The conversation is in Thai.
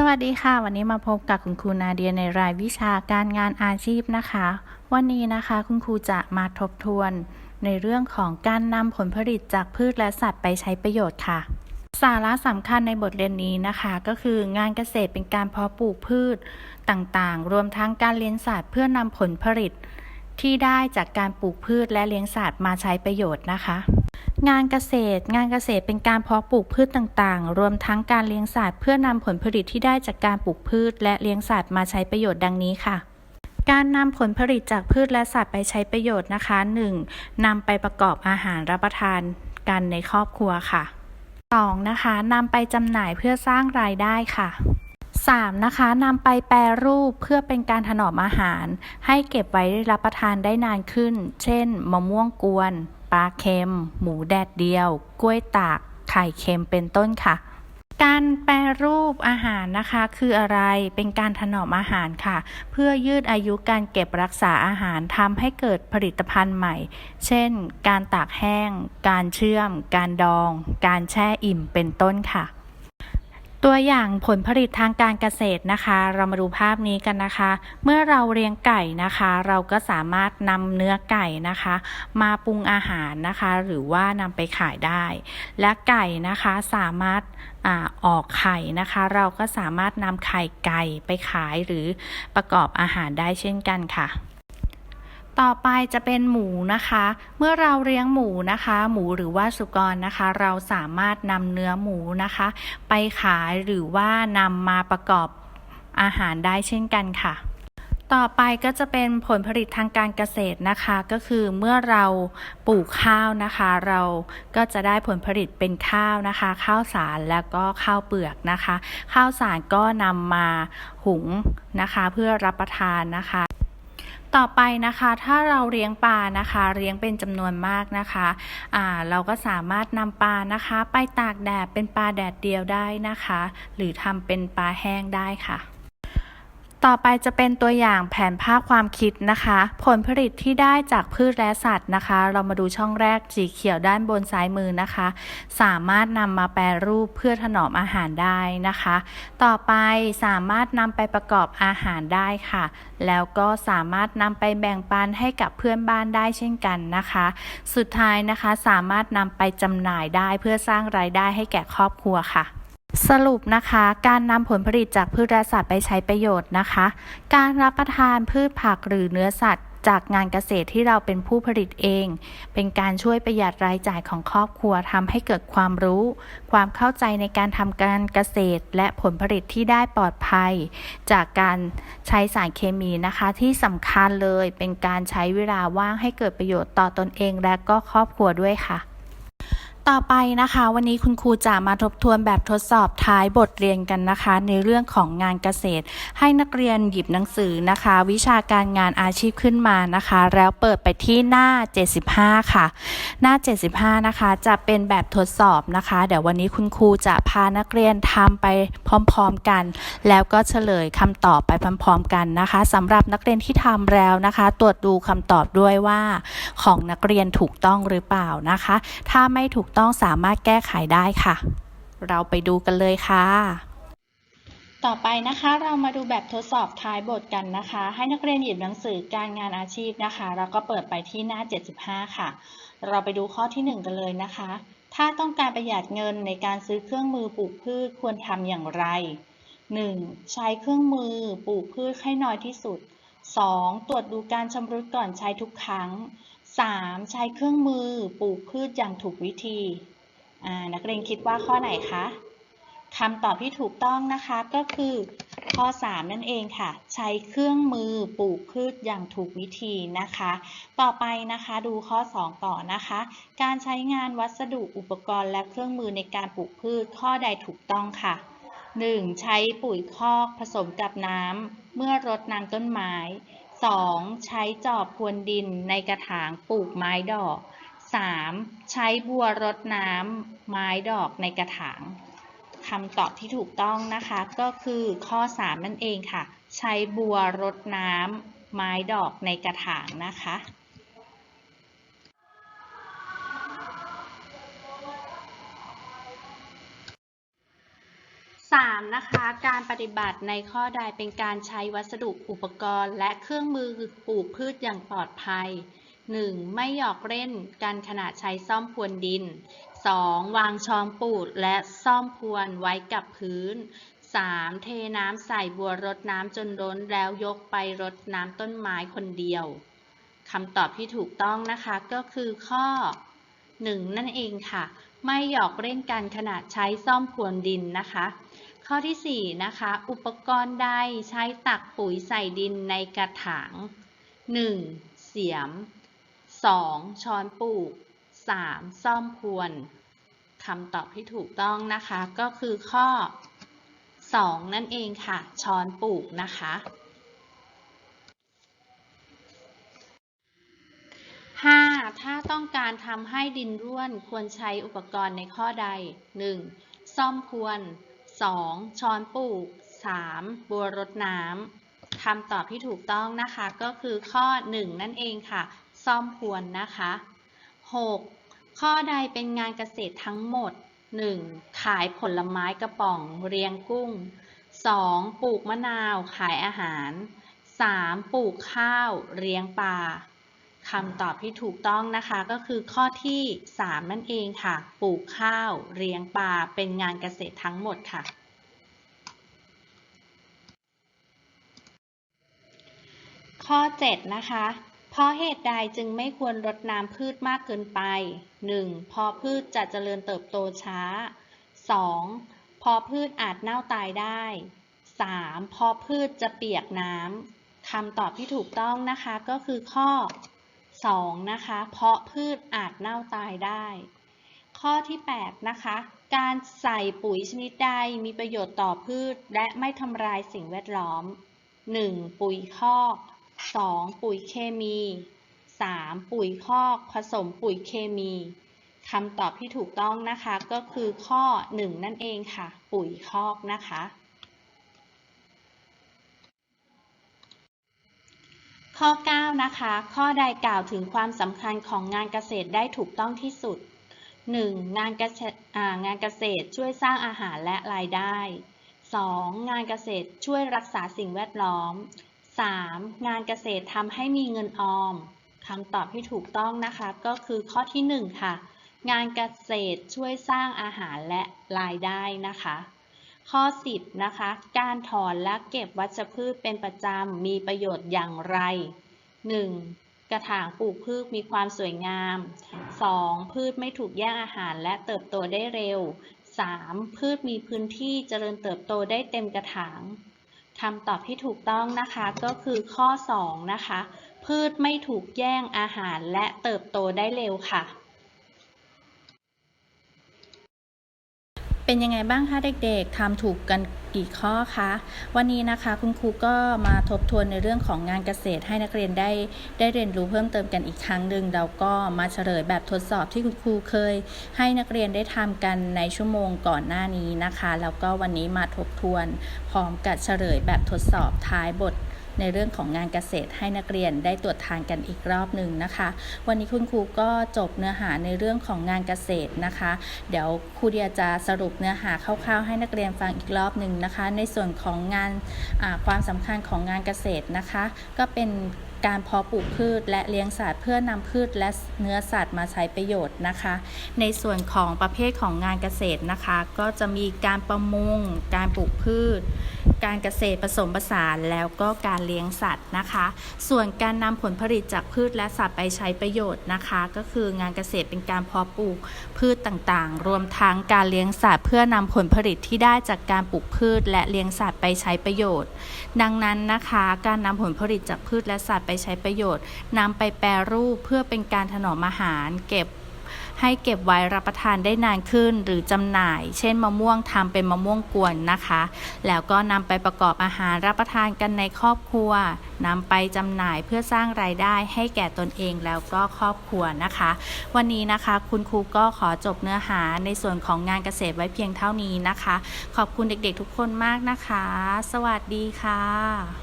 สวัสดีค่ะ วันนี้มาพบกับคุณครูนาเดียในรายวิชาการงานอาชีพนะคะ วันนี้นะคะคุณครูจะมาทบทวนในเรื่องของการนำผลผลิตจากพืชและสัตว์ไปใช้ประโยชน์ค่ะ สาระสำคัญในบทเรียนนี้นะคะ ก็คืองานเกษตรเป็นการเพาะปลูกพืชต่างๆ รวมทั้งการเลี้ยงสัตว์เพื่อนำผลผลิต ที่ได้จากการปลูกพืชและเลี้ยงสัตว์มาใช้ประโยชน์นะคะ งานเกษตร งานเกษตรเป็นการเพาะปลูกพืชต่างๆ รวมทั้งการเลี้ยงสัตว์เพื่อนำผลผลิตที่ได้จากการปลูกพืช และเลี้ยงสัตว์มาใช้ประโยชน์ดังนี้ค่ะการนำผลผลิตจากพืชและสัตว์ไปใช้ประโยชน์นะคะ 1. นำไปประกอบอาหารรับประทานกันในครอบครัวค่ะ 2. นะคะนำไปจำหน่ายเพื่อสร้างรายได้ค่ะ 3. นะคะนำไปแปรรูปเพื่อเป็นการถนอมอาหาร ให้เก็บไว้รับประทานได้นานขึ้น เช่น มะม่วงกวน ปลาเค็ม หมูแดดเดียว กล้วยตาก ไข่เค็มเป็นต้นค่ะ การแปรรูปอาหารนะคะคืออะไรเป็นการถนอมอาหารค่ะ เพื่อยืดอายุการเก็บรักษาอาหารทำให้เกิดผลิตภัณฑ์ใหม่ เช่น การตากแห้ง การเชื่อม การดอง การแช่อิ่มเป็นต้นค่ะ ตัวอย่างผลผลิตทางการเกษตรนะคะ เรามาดูภาพนี้กันนะคะ เมื่อเราเลี้ยงไก่นะคะ เราก็สามารถนำเนื้อไก่นะคะ มาปรุงอาหารนะคะ หรือว่านำไปขายได้ และไก่นะคะสามารถอาออกไข่นะคะ เราก็สามารถนำไข่ไก่ไปขายหรือประกอบอาหารได้เช่นกันค่ะ ต่อไปจะเป็นหมูนะคะ เมื่อเราเลี้ยงหมูนะคะ หมูหรือว่าสุกรนะคะ เราสามารถนำเนื้อหมูนะคะ ไปขายหรือว่านำมาประกอบอาหารได้เช่นกันค่ะ ต่อไปก็จะเป็นผลผลิตทางการเกษตรนะคะ ก็คือเมื่อเราปลูกข้าวนะคะ เราก็จะได้ผลผลิตเป็นข้าวนะคะ ข้าวสารแล้วก็ข้าวเปลือกนะคะ ข้าวสารก็นำมาหุงนะคะ เพื่อรับประทานนะคะ ต่อไปนะคะถ้าเราเลี้ยงปลานะคะเลี้ยงเป็นจำนวนมากนะคะอ่าเราก็สามารถนำปลานะคะ ไปตากแดดเป็นปลาแดดเดียวได้นะคะ หรือทำเป็นปลาแห้งได้ค่ะ ต่อไปจะเป็นตัวอย่างแผนภาพความคิดนะคะ ผลผลิตที่ได้จากพืชและสัตว์นะคะ เรามาดูช่องแรกสีเขียวด้านบนซ้ายมือนะคะ สามารถนำมาแปรรูปเพื่อถนอมอาหารได้นะคะ ต่อไปสามารถนำไปประกอบอาหารได้ค่ะ แล้วก็สามารถนำไปแบ่งปันให้กับเพื่อนบ้านได้เช่นกันนะคะ สุดท้ายนะคะสามารถนำไปจำหน่ายได้เพื่อสร้างรายได้ให้แก่ครอบครัวค่ะ สรุปนะคะการนำผลผลิตจากพืชและสัตว์ไปใช้ประโยชน์นะคะ การรับประทานพืชผักหรือเนื้อสัตว์ จากงานเกษตรที่เราเป็นผู้ผลิตเอง เป็นการช่วยประหยัดรายจ่ายของครอบครัวทำให้เกิดความรู้ ความเข้าใจในการทำการเกษตร และผลผลิตที่ได้ปลอดภัย จากการใช้สารเคมีนะคะ ที่สำคัญเลยเป็นการใช้เวลาว่างให้เกิดประโยชน์ต่อตนเอง และก็ครอบครัวด้วยค่ะ ต่อไปนะคะ วันนี้คุณครูจะมาทบทวนแบบทดสอบท้ายบทเรียนกันนะคะ ในเรื่องของงานเกษตร ให้นักเรียนหยิบหนังสือนะคะ วิชาการงานอาชีพขึ้นมานะคะ แล้วเปิดไปที่หน้า 75 ค่ะ หน้า 75 นะคะ จะเป็นแบบทดสอบนะคะ เดี๋ยววันนี้คุณครูจะพานักเรียนทำไปพร้อมๆกัน แล้วก็เฉลยคำตอบไปพร้อมๆกันนะคะสำหรับนักเรียนที่ทำแล้วนะคะ ตรวจดูคำตอบด้วยว่าของนักเรียนถูกต้องหรือเปล่านะคะ ถ้าไม่ถูกต้องสามารถแก้ไขได้ค่ะ เราไปดูกันเลยค่ะ ต่อไปนะคะเรามาดูแบบทดสอบท้ายบทกันนะคะ ให้นักเรียนหยิบหนังสือการงานอาชีพนะคะ แล้วก็เปิดไปที่หน้า 75 ค่ะ เราไปดูข้อที่ 1 กันเลยนะคะ ถ้าต้องการประหยัดเงินในการซื้อเครื่องมือปลูกพืชควรทำอย่างไร 1. ใช้เครื่องมือปลูกพืชให้น้อยที่สุด 2. ตรวจดูการชำรุดก่อนใช้ทุกครั้ง 3. ใช้เครื่องมือปลูกพืชอย่างถูกวิธี นักเรียนคิดว่าข้อไหนคะคำตอบที่ถูกต้องนะคะก็คือข้อ 3 นั่นเองค่ะ ใช้เครื่องมือปลูกพืชอย่างถูกวิธีนะคะ ต่อไปนะคะดูข้อ 2 ต่อนะคะ การใช้งานวัสดุอุปกรณ์และเครื่องมือในการปลูกพืชข้อใดถูกต้องค่ะ 1. ใช้ปุ๋ยคอกผสมกับน้ำเมื่อรดน้ำต้นไม้ 2. ใช้จอบพรวนดินในกระถางปลูกไม้ดอก 3. ใช้บัวรดน้ำไม้ดอกในกระถางคำตอบที่ถูกต้องนะคะก็คือข้อ 3 นั่นเองค่ะ ใช้บัวรดน้ำไม้ดอกในกระถางนะคะ 3. นะคะ การปฏิบัติในข้อใดเป็นการใช้วัสดุอุปกรณ์ และเครื่องมือปลูกพืชอย่างปลอดภัย 1. ไม่หยอกเล่นกันขณะใช้ซ่อมพรวนดิน 2. วางช้อมปูดและซ่อมพรวนไว้กับพื้น 3. เทน้ำใส่บัวรดน้ำจนล้นแล้วยกไปรดน้ำต้นไม้คนเดียวคำตอบที่ถูกต้องนะคะก็คือข้อ 1 นั่นเองค่ะ ไม่หยอกเล่นกันขณะใช้ซ่อมพรวนดินนะคะ ข้อที่ 4 นะคะ อุปกรณ์ใดใช้ตักปุ๋ยใส่ดินในกระถาง 1. เสียม 2. ช้อนปลูก 3. ซ่อมพวนคำตอบที่ถูกต้องนะคะ ก็คือข้อ 2 นั่นเองค่ะ ช้อนปลูกนะคะ 5. ถ้าต้องการทำให้ดินร่วนควรใช้อุปกรณ์ในข้อใด 1. ซ่อมพวน 2. ช้อนปลูก 3. บัวรดน้ำคำตอบที่ถูกต้องนะคะก็คือข้อ 1 นั่นเองค่ะ ซ่อมพรวนนะคะ 6. ข้อใดเป็นงานเกษตรทั้งหมด 1. ขายผลไม้กระป๋องเรียงกุ้ง 2. ปลูกมะนาวขายอาหาร 3. ปลูกข้าวเลี้ยงปลา คำตอบที่ถูกต้องนะคะก็คือข้อที่ 3 นั่นเองค่ะ ปลูกข้าวเลี้ยงปลาเป็นงานเกษตรทั้งหมดค่ะ ข้อ 7 นะคะ เพราะเหตุใดจึงไม่ควรรดน้ำพืชมากเกินไป 1. เพราะพืชจะเจริญเติบโตช้า 2. เพราะพืชอาจเน่าตายได้ 3. เพราะพืชจะเปียกน้ำคำตอบที่ถูกต้องนะคะก็คือข้อ 2. นะคะ เพราะพืชอาจเน่าตายได้ ข้อที่8นะคะ การใส่ปุ๋ยชนิดใดมีประโยชน์ต่อพืช และไม่ทำลายสิ่งแวดล้อม 1. ปุ๋ยคอก 2. ปุ๋ยเคมี 3. ปุ๋ยคอก ผสมปุ๋ยเคมีคำตอบที่ถูกต้องนะคะก็คือข้อ 1 นั่นเองค่ะ ปุ๋ยคอกนะคะ ข้อ 9 นะคะ ข้อใดกล่าวถึงความสำคัญของงานเกษตรได้ถูกต้องที่สุด 1. งานเกษตรงานเกษตรช่วยสร้างอาหารและรายได้ 2. งานเกษตรช่วยรักษาสิ่งแวดล้อม 3. งานเกษตรทำให้มีเงินออมคำตอบที่ถูกต้องนะคะก็คือข้อที่ 1 ค่ะ งานเกษตรช่วยสร้างอาหารและรายได้นะคะ ข้อ 10 นะคะ การถอนและเก็บวัชพืชเป็นประจำมีประโยชน์อย่างไร 1. กระถางปลูกพืชมีความสวยงาม 2. พืชไม่ถูกแย่งอาหารและเติบโตได้เร็ว 3. พืชมีพื้นที่เจริญเติบโตได้เต็มกระถางคำตอบที่ถูกต้องนะคะก็คือข้อ 2 นะคะ พืชไม่ถูกแย่งอาหารและเติบโตได้เร็วค่ะ เป็นยังไงบ้างคะเด็กๆทำถูกกันกี่ข้อคะวันนี้นะคะคุณครูก็มาทบทวนในเรื่องของงานเกษตรให้นักเรียนได้ได้เรียนรู้เพิ่มเติมกันอีกครั้งหนึ่งเราก็มาเฉลยแบบทดสอบที่คุณครูเคย ให้นักเรียนได้ทำกันในชั่วโมงก่อนหน้านี้นะคะ แล้วก็วันนี้มาทบทวนพร้อมกับเฉลยแบบทดสอบท้ายบท ในเรื่องของงานเกษตรให้นักเรียนได้ตรวจทานกันอีกรอบหนึ่งนะคะ วันนี้คุณครูก็จบเนื้อหาในเรื่องของงานเกษตรนะคะ เดี๋ยวครูเดียจะสรุปเนื้อหาคร่าวๆ ให้นักเรียนฟังอีกรอบหนึ่งนะคะ ในส่วนของงานความสำคัญของงานเกษตรนะคะ ก็เป็นการเพาะปลูกพืชและเลี้ยงสัตว์เพื่อนำพืชและเนื้อสัตว์มาใช้ประโยชน์นะคะ ในส่วนของประเภทของงานเกษตรนะคะ ก็จะมีการประมง การปลูกพืชการเกษตรผสมผสานแล้วก็การเลี้ยงสัตว์นะคะ ส่วนการนำผลผลิตจากพืชและสัตว์ไปใช้ประโยชน์นะคะ ก็คืองานเกษตรเป็นการเพาะปลูกพืชต่างๆ รวมทั้งการเลี้ยงสัตว์เพื่อนำผลผลิตที่ได้จากการปลูกพืช และเลี้ยงสัตว์ไปใช้ประโยชน์ ดังนั้นนะคะ การนำผลผลิตจากพืชและสัตว์ไปใช้ประโยชน์นำไปแปรรูปเพื่อเป็นการถนอมอาหาร เก็บ ให้เก็บไว้รับประทานได้นานขึ้น หรือจำหน่าย เช่นมะม่วงทำเป็นมะม่วงกวนนะคะ แล้วก็นำไปประกอบอาหารรับประทานกันในครอบครัวนำไปจำหน่ายเพื่อสร้างรายได้ให้แก่ตนเองแล้วก็ครอบครัวนะคะ วันนี้นะคะคุณครูก็ขอจบเนื้อหาในส่วนของงานเกษตรไว้เพียงเท่านี้นะคะ ขอบคุณเด็กๆทุกคนมากนะคะ สวัสดีค่ะ